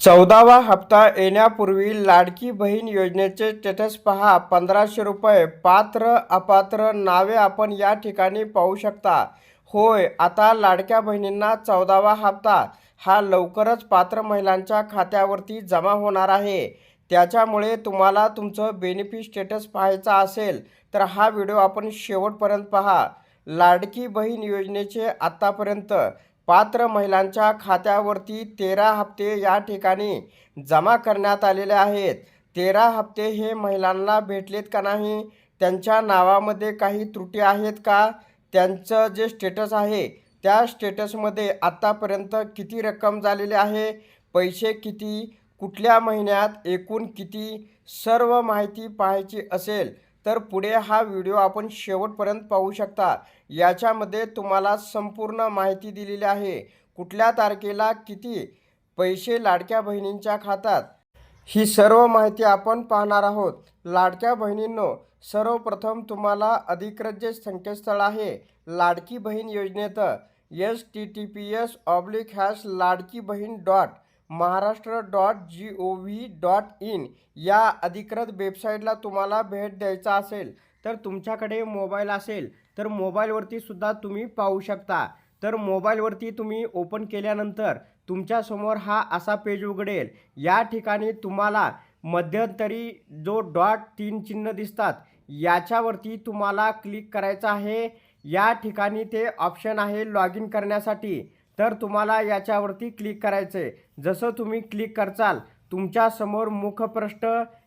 चौदावा हप्ता येण्यापूर्वी लाडकी बहीण योजनेचे स्टेटस पहा. पंधराशे रुपये. पात्र अपात्र नावे आपण या ठिकाणी पाहू शकता. होय आता लाडक्या बहिणींना चौदावा हप्ता. हा लवकरच पात्र महिलांच्या खात्यावरती जमा होणार आहे. त्याच्यामुळे तुम्हाला तुमचं बेनिफिट स्टेटस पाहायचा असेल तर हा व्हिडिओ आपण शेवटपर्यंत पहा. लाडकी बहीण योजनेचे आत्तापर्यंत पात्र महिलांच्या खात्यावरती तेरा हप्ते या ठिकाणी जमा करण्यात आलेले आहेत. तेरा हप्ते हे महिलांना भेटलेत का नाही? त्यांच्या नावामध्ये काही त्रुटी आहेत का? त्यांचं जे स्टेटस आहे त्या स्टेटसमध्ये आत्तापर्यंत किती रक्कम झालेली आहे? पैसे किती? कुठल्या महिन्यात? एकूण किती? सर्व माहिती पाहायची असेल तर पुढे हा व्हिडिओ आपण शेवटपर्यंत पाहू शकता. याच्यामध्ये तुम्हाला संपूर्ण माहिती दिलेली आहे. कुठल्या तारखेला किती पैसे लाडक्या बहिणींच्या खात्यात? ही सर्व माहिती आपण पाहणार आहोत. लाडक्या बहिणींनो सर्वप्रथम तुम्हाला अधिकृत जे संकेतस्थळ आहे लाडकी बहीण योजनेत S T T P S oblique hash Ladki Bahin dot Maharashtra dot G O V dot in या अधिकृत वेबसाईटला तुम्हाला भेट द्यायचा असेल तर तुमच्याकडे मोबाईल असेल तर मोबाईलवरती सुद्धा तुम्ही पाहू शकता. तर मोबाईलवरती तुम्ही ओपन केल्यानंतर तुमच्यासमोर हा असा पेज उघडेल. या ठिकाणी तुम्हाला मध्यंतरी जो डॉट तीन चिन्ह दिसतात याच्यावरती तुम्हाला क्लिक करायचं आहे. या ठिकाणी ते ऑप्शन आहे लॉग इन करण्यासाठी. तर तुम्हाला याच्यावरती क्लिक करायचं आहे जसं तुम्ही क्लिक करचाल तुमच्यासमोर मुखपृष्ठ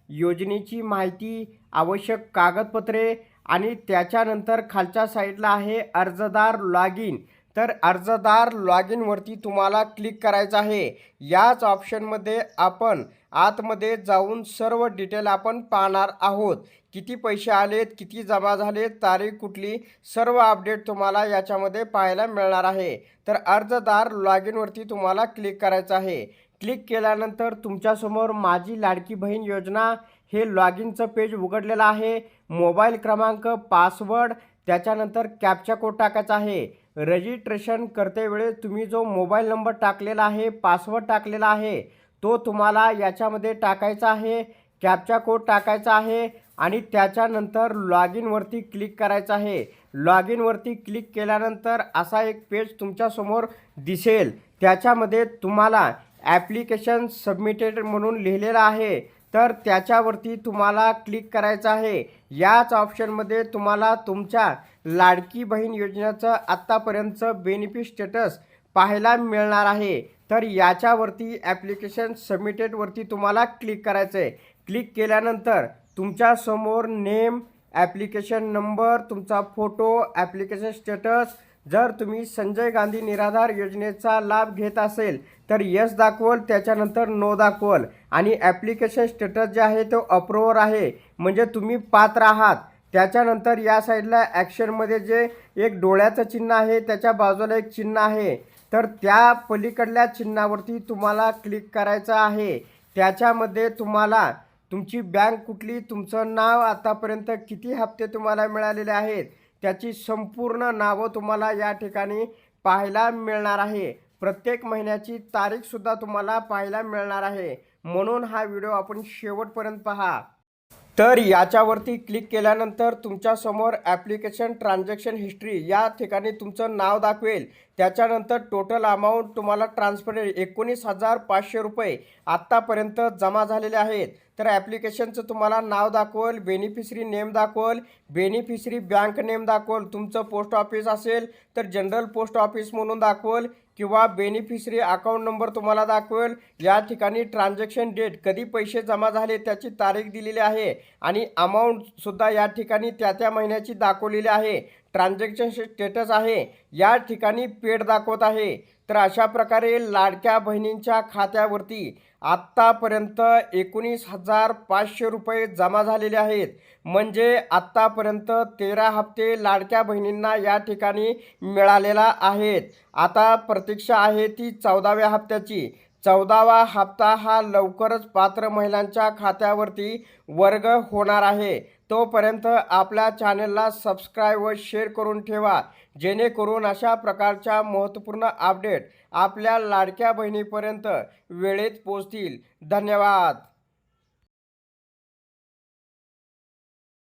योजनेची माहिती आवश्यक कागदपत्रे आणि त्याच्यानंतर खालच्या साईडला आहे अर्जदार लॉग इन तर अर्जदार लॉग इनवरती तुम्हाला क्लिक करायचं आहे. याच ऑप्शनमध्ये आपण आतमध्ये जाऊन सर्व डिटेल आपण पाहणार आहोत. किती पैसे आलेत किती जमा झालेत तारीख कुठली सर्व अपडेट तुम्हाला याच्यामध्ये पाहायला मिळणार आहे. तर अर्जदार लॉग इनवरती तुम्हाला क्लिक करायचं आहे. क्लिक केल्यानंतर तुमच्यासमोर माझी लाडकी बहीण योजना हे लॉग इनचं पेज उघडलेलं आहे. मोबाईल क्रमांक पासवर्ड त्याच्यानंतर कॅपचा कोड टाकायचा आहे. रजिस्ट्रेशन करते वेळेस तुम्ही जो मोबाईल नंबर टाकलेला आहे पासवर्ड टाकलेला आहे तो तुम्हाला याच्यामध्ये टाकायचा आहे कॅपचा कोड टाकायचा आहे आणि त्याच्यानंतर लॉग इनवरती क्लिक करायचं आहे. लॉग इनवरती क्लिक केल्यानंतर असा एक पेज तुमच्यासमोर दिसेल. त्याच्यामध्ये तुम्हाला ॲप्लिकेशन सबमिटेड म्हणून लिहिलेलं आहे. तर त्याच्यावरती तुम्हाला क्लिक करायचं आहे. याच ऑप्शनमध्ये तुम्हाला तुमच्या लाडकी बहीण योजनेचं आत्तापर्यंतचं बेनिफिट स्टेटस पाहायला मिळणार आहे. तर याच्यावरती ॲप्लिकेशन सबमिटेडवरती तुम्हाला क्लिक करायचं आहे क्लिक केल्यानंतर तुमच्यासमोर नेम ॲप्लिकेशन नंबर तुमचा फोटो ॲप्लिकेशन स्टेटस जर तुम्ही संजय गांधी निराधार योजनेचा लाभ घेत असेल तर यस दाखवल त्याच्यानंतर नो दाखवल. आणि ॲप्लिकेशन स्टेटस जे आहे तो अप्रूवर आहे. म्हणजे तुम्ही पात्र आहात. त्याच्यानंतर या साईडला ॲक्शनमध्ये जे एक डोळ्याचं चिन्ह आहे त्याच्या बाजूला एक चिन्ह आहे. तर त्या पलीकडल्या चिन्हावरती तुम्हाला क्लिक करायचं आहे. त्याच्यामध्ये तुम्हाला तुमची बँक कुठली तुमचं नाव आतापर्यंत किती हप्ते तुम्हाला मिळालेले आहेत त्याची संपूर्ण नावं तुम्हाला या ठिकाणी पाहायला मिळणार आहे. प्रत्येक महिन्याची तारीखसुद्धा तुम्हाला पाहायला मिळणार आहे. म्हणून हा व्हिडिओ आपण शेवटपर्यंत पहा. तर याच्यावरती क्लिक केल्यानंतर तुमच्यासमोर ॲप्लिकेशन ट्रान्झॅक्शन हिस्ट्री या ठिकाणी तुमचं नाव दाखवेल. त्याच्यानंतर टोटल अमाऊंट तुम्हाला ट्रान्सफर एकोणीस हजार पाचशे रुपये आत्तापर्यंत जमा झालेले आहेत. तर ॲप्लिकेशनचं तुम्हाला नाव दाखवल बेनिफिशरी नेम दाखवल बेनिफिशरी बँक नेम दाखवल तुमचं पोस्ट ऑफिस असेल तर जनरल पोस्ट ऑफिस म्हणून दाखवल किंवा बेनिफिशरी अकाउंट नंबर तुम्हाला दाखवेल. या ठिकाणी ट्रान्झॅक्शन डेट कधी पैसे जमा झाले त्याची तारीख दिलेली आहे आणि अमाऊंटसुद्धा या ठिकाणी त्या त्या महिन्याची दाखवलेली आहे. ट्रान्झॅक्शन स्टेटस आहे. या ठिकाणी पेड दाखवत आहे. तर अशा प्रकारे लाडक्या बहिणींच्या खात्यावरती आत्तापर्यंत एकोणीस हजार पाचशे रुपये जमा झालेले आहेत. म्हणजे आत्तापर्यंत तेरा हप्ते लाडक्या बहिणींना या ठिकाणी मिळालेला आहेत. आता प्रतीक्षा आहे ती चौदाव्या हप्त्याची. चौदावा हप्ता हा लवकरच पात्र महिलांच्या खात्यावरती वर्ग होणार आहे. तोपर्यंत आपल्या चॅनलला सबस्क्राईब व शेअर करून ठेवा जेणेकरून अशा प्रकारच्या महत्त्वपूर्ण अपडेट आपल्या लाडक्या बहिणीपर्यंत वेळेत पोचतील धन्यवाद!